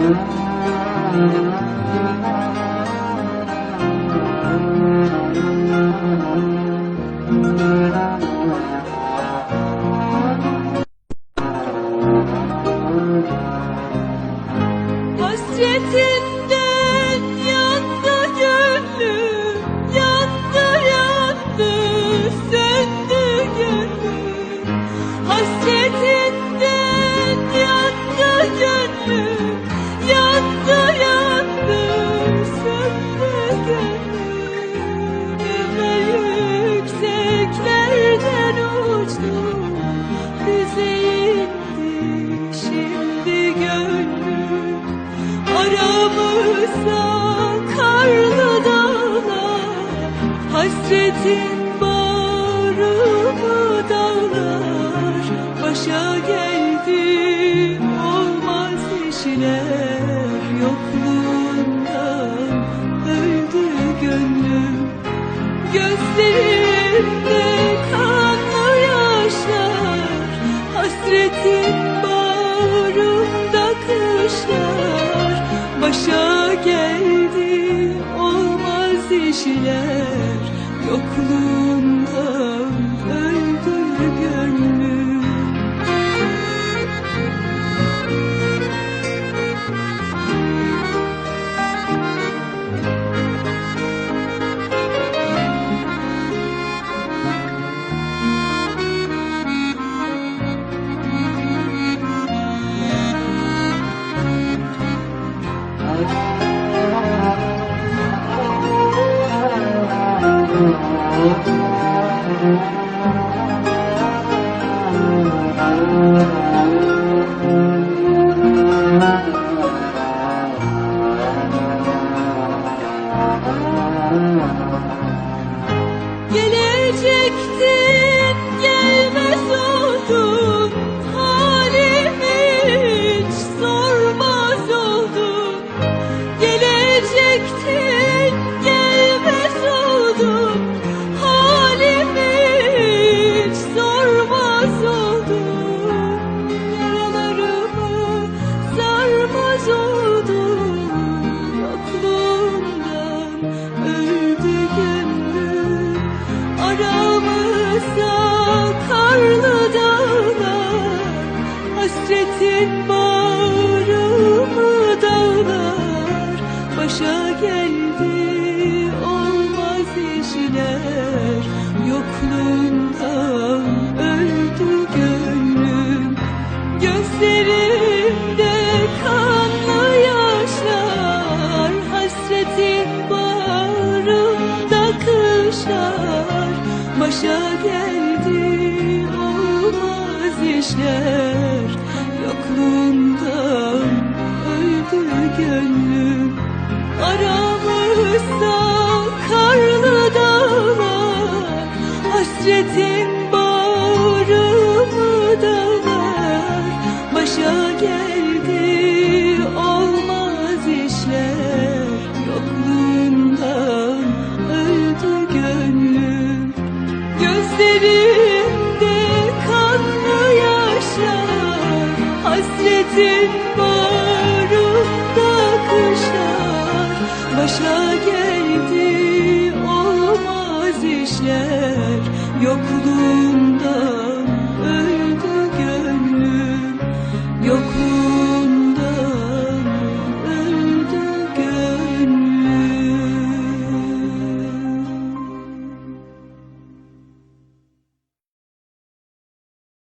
Thank you. Hasretin bağrımı dağlar Başa geldi olmaz işler. Yokluğundan öldü gönlüm. Gözlerimde kanlı yaşlar Hasretin bağrımda kışlar. Başa geldi olmaz işler Yokluğundan Thank you. Aramızda karlı dağlar Hasretin bağrımı olmaz işler Yokluğundan öldü gönlüm. Aramızda Hasretin